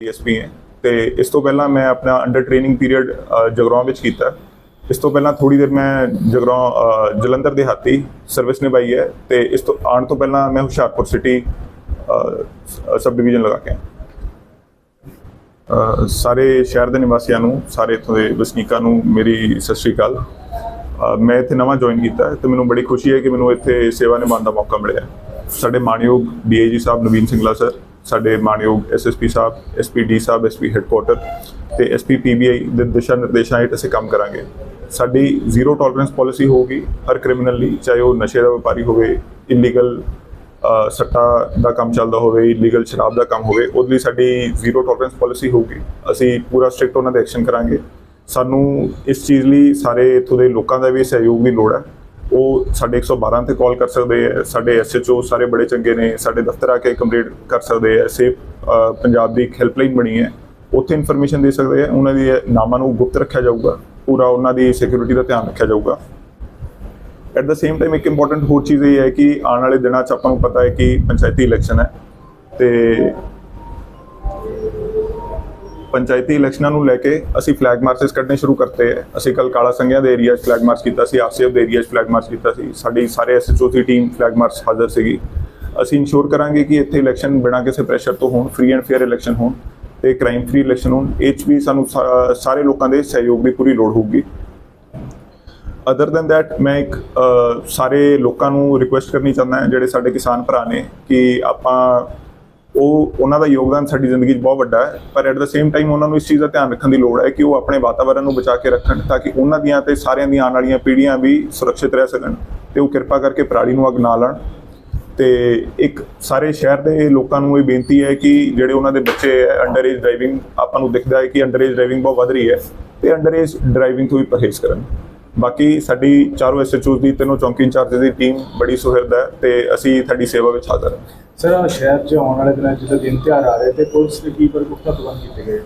DSP ਹੈ। ਤੇ ਇਸ ਤੋਂ ਪਹਿਲਾਂ ਮੈਂ ਆਪਣਾ ਅੰਡਰ ਟ੍ਰੇਨਿੰਗ ਪੀਰੀਅਡ ਜਗਰਾਉਂ ਵਿੱਚ ਕੀਤਾ। ਇਸ ਤੋਂ ਪਹਿਲਾਂ ਥੋੜੀ ਦੇਰ ਮੈਂ ਜਗਰਾਉਂ ਜਲੰਧਰ ਦੇ ਹਾਤੀ ਸਰਵਿਸ ਨਿਭਾਈ ਹੈ ਤੇ ਇਸ ਤੋਂ ਆਉਣ ਤੋਂ ਪਹਿਲਾਂ ਮੈਂ ਹੁਸ਼ਿਆਰਪੁਰ ਸਿਟੀ ਸਬ ਡਿਵੀਜ਼ਨ ਲਗਾ ਕੇ ਸਾਰੇ ਸ਼ਹਿਰ ਦੇ ਨਿਵਾਸੀਆਂ ਨੂੰ, ਸਾਰੇ ਇੱਥੋਂ ਦੇ ਵਸਨੀਕਾਂ ਨੂੰ ਮੇਰੀ ਸਤਿ ਸ਼੍ਰੀ ਅਕਾਲ। ਮੈਂ ਇੱਥੇ ਨਵਾਂ ਜੁਆਇਨ ਕੀਤਾ ਹੈ ਤੇ ਮੈਨੂੰ ਬੜੀ ਖੁਸ਼ੀ ਹੈ ਕਿ ਮੈਨੂੰ ਇੱਥੇ ਸੇਵਾ ਨਿਭਾਉਣ ਦਾ ਮੌਕਾ ਮਿਲਿਆ। ਸਾਡੇ ਮਾਨਯੋਗ ਡੀਏਜੀ ਸਾਹਿਬ, ਨਵੀਨ ਸਿੰਘਲਾ ਸਰ ਸਾਡੇ ਮਾਨਯੋਗ ਐਸਐਸਪੀ ਸਾਹਿਬ ਐਸਪੀਡੀ ਸਾਹਿਬ ਐਸਪੀ ਹੈੱਡਕੁਆਟਰ ਤੇ ਐਸਪੀ ਪੀਬੀਆਈ ਦੇ ਦਿਸ਼ਾ ਨਿਰਦੇਸ਼ਾਂ ਹੇਠ ਅਸੀਂ ਕੰਮ ਕਰਾਂਗੇ। ਸਾਡੀ ਜ਼ੀਰੋ ਟੋਲਰੈਂਸ ਪਾਲਿਸੀ ਹੋਊਗੀ ਹਰ ਕ੍ਰਿਮੀਨਲ ਲਈ ਚਾਹੇ ਉਹ ਨਸ਼ੇ ਦਾ ਵਪਾਰੀ ਹੋਵੇ ਇਲੀਗਲ ਅ, ਸੱਟਾ ਦਾ ਕੰਮ ਚੱਲਦਾ ਹੋਵੇ ਇਲੀਗਲ ਸ਼ਰਾਬ ਦਾ ਕੰਮ ਹੋਵੇ ਉਹਦੇ ਲਈ ਸਾਡੀ ਜ਼ੀਰੋ ਟੋਲਰੈਂਸ ਪਾਲਿਸੀ ਹੋਊਗੀ। ਅਸੀਂ ਪੂਰਾ ਸਟ੍ਰਿਕਟ ਉਹਨਾਂ ਦੇ ਐਕਸ਼ਨ ਕਰਾਂਗੇ। ਸਾਨੂੰ ਇਸ ਚੀਜ਼ ਲਈ ਸਾਰੇ ਇੱਥੋਂ ਦੇ ਲੋਕਾਂ ਦਾ ਵੀ ਸਹਿਯੋਗ ਦੀ ਲੋੜ ਹੈ। ਉਹ ਸਾਡੇ 112 ਤੇ ਕਾਲ ਕਰ ਸਕਦੇ ਆ, ਸਾਡੇ ਐਸਐਚਓ ਸਾਰੇ ਬੜੇ ਚੰਗੇ ਨੇ, ਸਾਡੇ ਦਫ਼ਤਰ ਆ ਕੇ ਕੰਪਲੀਟ ਕਰ ਸਕਦੇ ਆ ਸੇਫ ਪੰਜਾਬ ਦੀ ਇੱਕ ਹੈਲਪਲਾਈਨ ਬਣੀ ਹੈ। ਉੱਥੇ ਇਨਫੋਰਮੇਸ਼ਨ ਦੇ ਸਕਦੇ ਆ, ਉਹਨਾਂ ਦੀ ਨਾਮਾਂ ਨੂੰ ਗੁਪਤ ਰੱਖਿਆ ਜਾਊਗਾ, ਪੂਰਾ ਉਹਨਾਂ ਦੀ ਸਿਕਿਉਰਿਟੀ ਦਾ ਧਿਆਨ ਰੱਖਿਆ ਜਾਊਗਾ। ਐਟ ਦਾ ਸੇਮ ਟਾਈਮ ਇੱਕ ਇੰਪੋਰਟੈਂਟ ਹੋਰ ਚੀਜ਼ ਇਹ ਹੈ ਕਿ ਆਉਣ ਵਾਲੇ ਦਿਨਾਂ 'ਚ ਆਪਾਂ ਨੂੰ ਪਤਾ ਹੈ ਕਿ ਪੰਚਾਇਤੀ ਇਲੈਕਸ਼ਨ ਹੈ ਤੇ ਪੰਚਾਇਤੀ ਇਲੈਕਸ਼ਨਾਂ ਨੂੰ ਲੈ ਕੇ ਅਸੀਂ ਫਲੈਗ ਮਾਰਚਸ ਕੱਢਣੇ ਸ਼ੁਰੂ ਕਰਤੇ ਹੈ। ਅਸੀਂ ਕੱਲ ਕਾਲਾ ਸੰਘਿਆ ਦੇ ਏਰੀਆ 'ਚ ਫਲੈਗ ਮਾਰਚ ਕੀਤਾ ਸੀ ਆਸਿਫ ਦੇ ਏਰੀਆ 'ਚ ਫਲੈਗ ਮਾਰਚ ਕੀਤਾ ਸੀ। ਸਾਡੀ ਸਾਰੇ ਐਸਐਚਓ ਦੀ ਟੀਮ ਫਲੈਗ ਮਾਰਚ ਹਾਜ਼ਰ ਸੀਗੀ। ਅਸੀਂ ਇਨਸ਼ੋਰ ਕਰਾਂਗੇ ਕਿ ਇੱਥੇ ਇਲੈਕਸ਼ਨ ਬਿਨਾਂ ਕਿਸੇ ਪ੍ਰੈਸ਼ਰ ਤੋਂ ਹੋਣ ਫ੍ਰੀ ਐਂਡ ਫੇਅਰ ਇਲੈਕਸ਼ਨ ਹੋਣ ਤੇ ਕ੍ਰਾਈਮ ਫ੍ਰੀ ਇਲੈਕਸ਼ਨ ਹੋਣ। ਇਹ 'ਚ ਵੀ ਸਾਨੂੰ ਸਾ- ਸਾਰੇ ਲੋਕਾਂ ਦੇ ਸਹਿਯੋਗ ਦੀ ਪੂਰੀ ਲੋੜ ਹੋਊਗੀ। ਅਦਰ ਦੈਨ ਦੈਟ ਮੈਂ ਇੱਕ ਸਾਰੇ ਲੋਕਾਂ ਨੂੰ ਰਿਕੁਐਸਟ ਕਰਨੀ ਚਾਹੁੰਦਾ ਜਿਹੜੇ ਸਾਡੇ ਕਿਸਾਨ ਭਰਾ ਨੇ, ਕਿ ਆਪਾਂ ਉਹ ਉਹਨਾਂ ਦਾ ਯੋਗਦਾਨ ਸਾਡੀ ਜ਼ਿੰਦਗੀ 'ਚ ਬਹੁਤ ਵੱਡਾ ਹੈ, ਪਰ ਐਟ ਦਾ ਸੇਮ ਟਾਈਮ ਉਹਨਾਂ ਨੂੰ ਇਸ ਚੀਜ਼ ਦਾ ਧਿਆਨ ਰੱਖਣ ਦੀ ਲੋੜ ਹੈ ਕਿ ਉਹ ਆਪਣੇ ਵਾਤਾਵਰਣ ਨੂੰ ਬਚਾ ਕੇ ਰੱਖਣ ਤਾਂ ਕਿ ਉਹਨਾਂ ਦੀਆਂ ਤੇ ਸਾਰਿਆਂ ਦੀਆਂ ਆਉਣ ਵਾਲੀਆਂ ਪੀੜ੍ਹੀਆਂ ਵੀ ਸੁਰੱਖਿਅਤ ਰਹਿ ਸਕਣ ਤੇ ਉਹ ਕਿਰਪਾ ਕਰਕੇ ਪਰਾਲੀ ਨੂੰ ਅੱਗ ਨਾ ਲਾਉਣ ਤੇ ਇੱਕ ਸਾਰੇ ਸ਼ਹਿਰ ਦੇ ਲੋਕਾਂ ਨੂੰ ਇਹ ਬੇਨਤੀ ਹੈ ਕਿ ਜਿਹੜੇ ਉਹਨਾਂ ਦੇ ਬੱਚੇ ਹੈ ਅੰਡਰ ਏਜ ਡਰਾਈਵਿੰਗ ਆਪਾਂ ਨੂੰ ਦਿਖਦਾ ਹੈ ਕਿ ਅੰਡਰ ਏਜ ਡਰਾਈਵਿੰਗ ਬਹੁਤ ਵੱਧ ਰਹੀ ਹੈ ਤੇ ਅੰਡਰ ਏਜ ਡਰਾਈਵਿੰਗ ਤੋਂ ਵੀ ਪਰਹੇਜ਼ ਕਰਨ। ਬਾਕੀ ਸਾਡੀ ਚਾਰੋਂ ਐਸਐਚਓ ਦੀ ਤਿੰਨੋਂ ਚੌਂਕੀ ਇੰਚਾਰਜ ਦੀ ਟੀਮ ਬੜੀ ਸੁਹਿਰਦ ਹੈ ਤੇ ਅਸੀਂ ਤੁਹਾਡੀ ਸੇਵਾ ਵਿੱਚ ਹਾਜ਼ਰ ਹਾਂ। ਸਰ ਸ਼ਹਿਰ 'ਚ ਆਉਣ ਵਾਲੇ ਦਿਨਾਂ 'ਚ ਜਦੋਂ ਦਿਨ ਤਿਉਹਾਰ ਆ ਰਹੇ ਤੇ ਪੁਲਿਸ ਨੇ ਕੀ ਪ੍ਰਪੁਖਤਾ ਪ੍ਰਬੰਧ ਕੀਤੇ ਗਏ?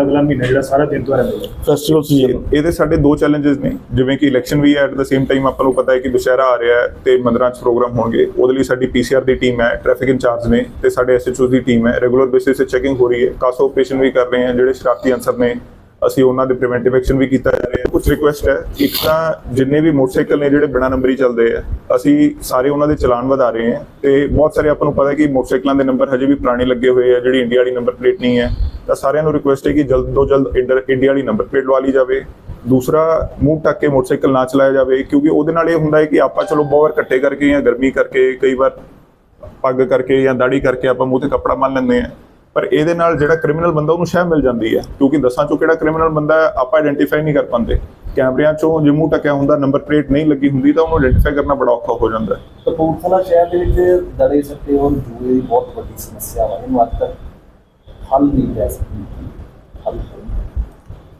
ਅਗਲਾ ਮਹੀਨਾ ਜਿਹੜਾ ਸਾਰਾ ਦਿਨ ਹੈ। ਫੈਸਟੀਵਲ ਸੀਜ਼ਨ ਇਹਦੇ ਸਾਡੇ ਦੋ ਚੈਲੰਜਸ ਨੇ ਜਿਵੇਂ ਕਿ ਇਲੈਕਸ਼ਨ ਵੀ ਹੈ ਐਟ ਦਾ ਸੇਮ ਟਾਈਮ ਆਪਾਂ ਨੂੰ ਪਤਾ ਹੈ ਕਿ ਦੁਸ਼ਹਿਰਾ ਆ ਰਿਹਾ ਹੈ ਤੇ ਮੰਦਰਾਂ 'ਚ ਪ੍ਰੋਗਰਾਮ ਹੋਣਗੇ। ਉਹਦੇ ਲਈ ਸਾਡੀ ਪੀਸੀਆਰ ਦੀ ਟੀਮ ਹੈ ਟ੍ਰੈਫਿਕ ਇੰਚਾਰਜ ਨੇ ਤੇ ਸਾਡੇ ਐਸਐਚਓ ਦੀ ਟੀਮ ਹੈ। ਰੈਗੂਲਰ ਬੇਸਿਸ ਤੇ ਚੈਕਿੰਗ ਹੋ ਰਹੀ ਹੈ। ਕਾਸ ਆਪਰੇਸ਼ਨ ਵੀ ਕਰ ਰਹੇ ਹਾਂ ਜਿਹੜੇ ਸ਼ਰਾਰਤੀ ਅਨਸਰ ਨੇ ਅਸੀਂ ਉਹਨਾਂ ਦੇ ਪ੍ਰੀਵੈਂਟਿਵ ਐਕਸ਼ਨ ਵੀ ਕੀਤਾ ਜਾ ਰਿਹਾ ਹੈ। ਕੁਝ ਰਿਕੁਐਸਟ ਹੈ। ਇੱਕ ਤਾਂ ਜਿੰਨੇ ਵੀ ਮੋਟਰਸਾਈਕਲ ਨੇ ਜਿਹੜੇ ਬਿਨਾਂ ਨੰਬਰੀ ਚੱਲਦੇ ਆ, ਅਸੀਂ ਸਾਰੇ ਉਹਨਾਂ ਦੇ ਚਲਾਨ ਵਧਾ ਰਹੇ ਹਾਂ ਤੇ ਬਹੁਤ ਸਾਰੇ ਆਪਾਂ ਨੂੰ ਪਤਾ ਹੈ ਕਿ ਮੋਟਰਸਾਈਕਲਾਂ ਦੇ ਨੰਬਰ ਹਜੇ ਵੀ ਪੁਰਾਣੇ ਲੱਗੇ ਹੋਏ ਆ, ਜਿਹੜੀ ਇੰਡੀਆ ਵਾਲੀ ਨੰਬਰ ਪਲੇਟ ਨਹੀਂ ਹੈ। ਤਾਂ ਸਾਰਿਆਂ ਨੂੰ ਰਿਕੁਐਸਟ ਹੈ ਕਿ ਜਲਦ ਤੋਂ ਜਲਦ ਇੰਡਰ- ਇੰਡੀਆ ਵਾਲੀ ਨੰਬਰ ਪਲੇਟ ਲਵਾ ਲਈ ਜਾਵੇ। ਦੂਸਰਾ, ਮੂੰਹ ਢੱਕ ਕੇ ਮੋਟਰਸਾਈਕਲ ਨਾ ਚਲਾਇਆ ਜਾਵੇ, ਕਿਉਂਕਿ ਉਹਦੇ ਨਾਲ ਇਹ ਹੁੰਦਾ ਹੈ ਕਿ ਆਪਾਂ ਚਲੋ ਬਹੁਤ ਵਾਰ ਇਕੱਠੇ ਕਰਕੇ ਜਾਂ ਗਰਮੀ ਕਰਕੇ, ਕਈ ਵਾਰ ਪੱਗ ਕਰਕੇ ਜਾਂ ਦਾੜੀ ਕਰਕੇ ਆਪਾਂ ਮੂੰਹ ਤੇ ਕੱਪੜਾ ਮੰਨ ਲੈਂਦੇ ਆ ਪਰ ਇਹਦੇ ਨਾਲ ਜਿਹੜਾ ਕ੍ਰਿਮੀਨਲ ਬੰਦਾ ਉਹਨੂੰ ਸ਼ਹਿ ਮਿਲ ਜਾਂਦੀ ਹੈ ਕਿਉਂਕਿ ਦਸਾਂ ਚੋਂ ਕਿਹੜਾ ਕ੍ਰਿਮੀਨਲ ਬੰਦਾ ਹੈ, ਆਪਾਂ ਆਇਡੈਂਟੀਫਾਈ ਨਹੀਂ ਕਰ ਪਾਉਂਦੇ। ਕੈਮਰਿਆਂ ਚੋਂ ਜੇ ਮੂੰਹ ਟਕਿਆ ਹੁੰਦਾ ਨੰਬਰ ਪਲੇਟ ਨਹੀਂ ਲੱਗੀ ਹੁੰਦੀ ਤਾਂ ਉਹਨੂੰ ਆਇਡੈਂਟੀਫਾਈ ਕਰਨਾ ਬੜਾ ਔਖਾ ਹੋ ਜਾਂਦਾ ਹੈ। ਕਪੂਰਥਲਾ ਸ਼ਹਿਰ ਦੇ ਵਿੱਚ ਦੜੇ ਸੱਟੇ ਔਰ ਜੂਏ ਦੀ ਬਹੁਤ ਵੱਡੀ ਸਮੱਸਿਆ ਹੈ ਇਹਨੂੰ ਅੱਜ ਤੱਕ ਹੱਲ ਨਹੀਂ ਲੈ ਸਕੀ। ਹੱਲ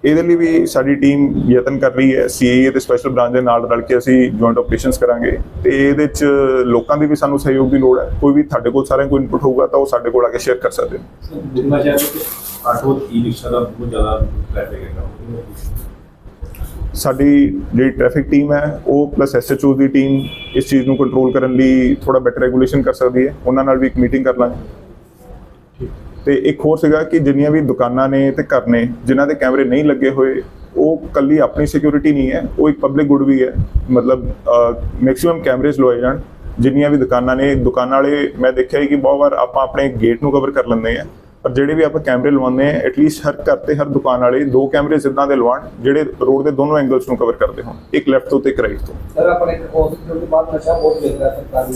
ਇਹਦੇ ਲਈ ਵੀ ਸਾਡੀ ਟੀਮ ਯਤਨ ਕਰ ਰਹੀ ਹੈ। ਸੀਏਏ ਤੇ ਸਪੈਸ਼ਲ ਬ੍ਰਾਂਚ ਦੇ ਨਾਲ ਰਲ ਕੇ ਅਸੀਂ ਜੁਆਇੰਟ ਆਪਰੇਸ਼ਨਸ ਕਰਾਂਗੇ। ਤੇ ਇਹਦੇ ਚ ਲੋਕਾਂ ਦੀ ਵੀ ਸਾਨੂੰ ਸਹਿਯੋਗ ਦੀ ਲੋੜ ਹੈ। ਕੋਈ ਵੀ ਤੁਹਾਡੇ ਕੋਲ ਸਾਰਿਆਂ ਕੋਈ ਇਨਪੁਟ ਹੋਊਗਾ ਤਾਂ ਉਹ ਸਾਡੇ ਕੋਲ ਆ ਕੇ ਸ਼ੇਅਰ ਕਰ ਸਕਦੇ ਨੇ। ਜਿੰਨਾ ਸ਼ਹਿਰ ਵਿੱਚ ਆਟੋ ਈ ਰਿਕਸ਼ਾ ਦਾ ਬਹੁਤ ਜ਼ਿਆਦਾ ਟ੍ਰੈਫਿਕ ਹੈਗਾ? ਸਾਡੀ ਜਿਹੜੀ ਟ੍ਰੈਫਿਕ ਟੀਮ ਹੈ ਉਹ ਪਲੱਸ ਐਸਐਚਓ ਦੀ ਟੀਮ ਇਸ ਚੀਜ਼ ਨੂੰ ਕੰਟਰੋਲ ਕਰਨ ਲਈ ਥੋੜਾ ਬੈਟਰ ਰੈਗੂਲੇਸ਼ਨ ਕਰ ਸਕਦੀ ਹੈ। ਉਹਨਾਂ ਨਾਲ ਵੀ ਇੱਕ ਮੀਟਿੰਗ ਕਰ ਲਾਂਗੇ। ਤੇ ਇੱਕ ਹੋਰ ਸੀਗਾ ਕਿ ਜਿੰਨੀਆਂ ਵੀ ਦੁਕਾਨਾਂ ਨੇ ਤੇ ਘਰ ਨੇ, ਜਿਨ੍ਹਾਂ ਦੇ ਕੈਮਰੇ ਨਹੀਂ ਲੱਗੇ ਹੋਏ, ਉਹ ਕੱਲੀ ਆਪਣੀ ਸਿਕਿਉਰਿਟੀ ਨਹੀਂ ਹੈ, ਉਹ ਇੱਕ ਪਬਲਿਕ ਗੁੱਡ ਵੀ ਹੈ। ਮਤਲਬ ਮੈਕਸਿਮਮ ਕੈਮਰੇਜ਼ ਲਵਾਏ ਜਾਣ, ਜਿੰਨੀਆਂ ਵੀ ਦੁਕਾਨਾਂ ਨੇ, ਦੁਕਾਨਾਂ ਵਾਲੇ, ਮੈਂ ਦੇਖਿਆ ਕਿ ਬਹੁਤ ਵਾਰ ਆਪਾਂ ਆਪਣੇ ਗੇਟ ਨੂੰ ਕਵਰ ਕਰ ਲੈਂਦੇ ਆ ਪਰ ਜਿਹੜੇ ਵੀ ਆਪਾਂ ਕੈਮਰੇ ਲਵਾਉਂਦੇ ਆ ਐਟਲੀਸਟ ਹਰ ਘਰ ਤੇ ਹਰ ਦੁਕਾਨ ਵਾਲੇ ਦੋ ਕੈਮਰੇ ਇਦਾਂ ਦੇ ਲਵਾਉਣ, ਜਿਹੜੇ ਰੋਡ ਦੇ ਦੋਨੋਂ ਐਂਗਲਸ ਨੂੰ ਕਵਰ ਕਰਦੇ ਹੋਣ, ਇੱਕ ਲੈਫਟ ਤੋਂ ਤੇ ਇੱਕ ਰਾਈਟ ਤੋਂ। ਸਰ ਆਪਣੇ ਹਸਪੀਟਲ ਦੇ ਬਾਅਦ ਨਸ਼ਾ ਬਹੁਤ ਵਿਕ ਸਰਕਾਰੀ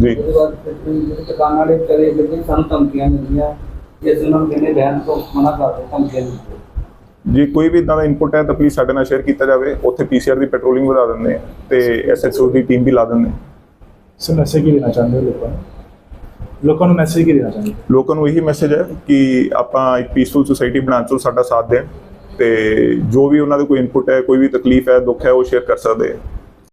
ਜੀ। ਉਹਦੇ ਬਾਅਦ ਫਿਰ ਕੋਈ ਜਿਹੜੇ ਦੁਕਾਨ ਵਾਲੇ ਚਲੇ ਜਿਹੜੇ ਸਾਨੂੰ ਧਮਕੀਆਂ ਮਿਲਦੀਆਂ। ਕਿ ਅਸੀਂ ਉਹਨਾਂ ਨੂੰ ਕਹਿੰਦੇ ਬੈਨ ਤੋਂ ਮਨਾ ਕਰਦੇ ਧਮਕੀਆਂ ਦਿੰਦੇ। ਜੇ ਕੋਈ ਵੀ ਇਦਾਂ ਦਾ ਇਨਪੁਟ ਹੈ ਤਾਂ ਪਲੀਜ਼ ਸਾਡੇ ਨਾਲ ਸ਼ੇਅਰ ਕੀਤਾ ਜਾਵੇ। ਉੱਥੇ ਪੀਸੀਆਰ ਦੀ ਪੈਟਰੋਲਿੰਗ ਵਧਾ ਦਿੰਦੇ ਆ ਤੇ ਐਸਐਚਓ ਦੀ ਟੀਮ ਵੀ ਲਾ ਦਿੰਦੇ ਆ। ਸਰ ਮੈਸੇਜ ਕੀ ਦੇਣਾ ਚਾਹੁੰਦੇ ਹੋ ਲੋਕਾਂ ਨੂੰ? ਲੋਕਾਂ ਨੂੰ ਮੈਸੇਜ ਕੀ ਦੇਣਾ ਚਾਹੁੰਦੇ ਹੋ? ਲੋਕਾਂ ਨੂੰ ਇਹੀ ਮੈਸੇਜ ਹੈ ਕਿ ਆਪਾਂ ਇੱਕ ਪੀਸਫੁਲ ਸੁਸਾਇਟੀ ਬਣਾਉਣ 'ਚ ਸਾਡਾ ਸਾਥ ਦੇਣ ਤੇ ਜੋ ਵੀ ਉਹਨਾਂ ਦਾ ਕੋਈ ਇਨਪੁਟ ਹੈ ਕੋਈ ਵੀ ਤਕਲੀਫ ਹੈ ਦੁੱਖ ਹੈ ਉਹ ਸ਼ੇਅਰ ਕਰ ਸਕਦੇ